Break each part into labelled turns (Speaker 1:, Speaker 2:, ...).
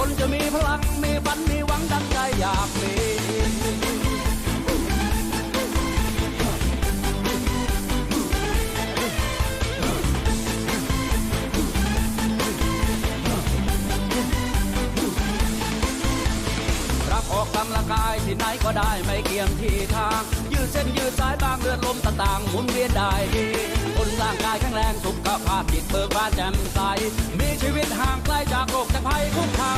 Speaker 1: คนจะมีพลังมีฝันมีหวังดังใจอยากมีรักออกกำลังกายที่ไหนก็ได้ไม่เกี่ยงที่ทาง ยืดเส้นยืดสายบางเลือดลมต่างๆหมุนเวียนได้ดีคนร่างกายแข็งแรงสุขภาพจิตเบิกบานแจ่มใส มีชีวิตห่างไกลจากโรคจากภัยคุกคาม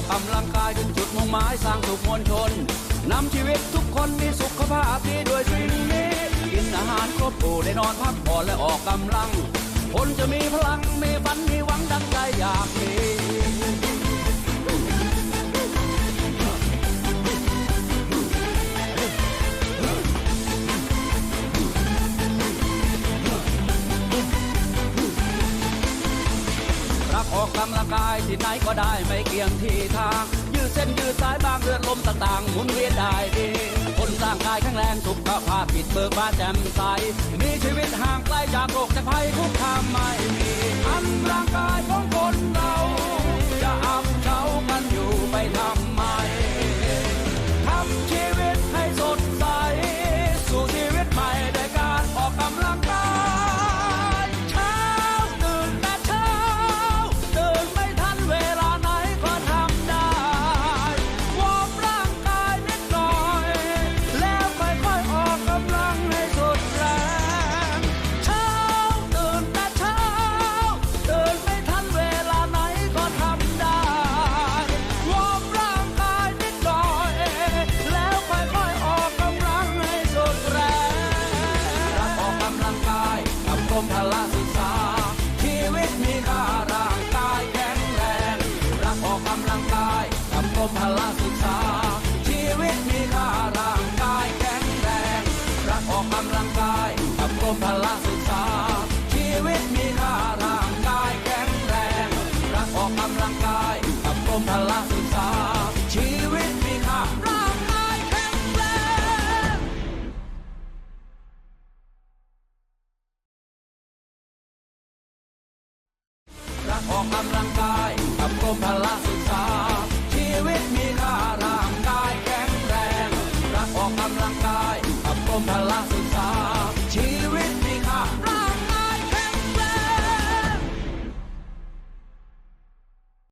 Speaker 1: ออกกำลังกายจนจุดมุ่งหมายสร้างสุขมวลชนนำชีวิตทุกคนมีสุขภาพดีด้วยสิ่งนี้กินอาหารครบถ้วนได้นอนพักผ่อนและออกกำลัง คนจะมีพลังมีักออกกำลังกายที่ไหนก็ได้ไม่เกี่ยงที่ทาง ยืดเส้นยืดสายบางเลือดลมต่างๆหมุนเวียนได้ดีคนร่างกายแข็งแรงสุขภาพปิดเบิกบานแจ่มใสมีชีวิตห่างไกลจากโรคจากภัยทุกทางไม่มีอันรัง มพละศึกษา ชีวิตมีค่าร่างกายแข็งแรงรักออกกำลังกายกับกมพละศึกษา ชีวิตมีค่าร่างกายแข็งแรงรักออกกำลังกายกับกมพละศึกษา ชีวิตมีค่าร่างกายแข็งแรงรักออกกำลังกายกับกมพละศึกษา ชีวิตมีค่าร่างกายแข็ง ออกกำลังกายกับกรมพละศึกษ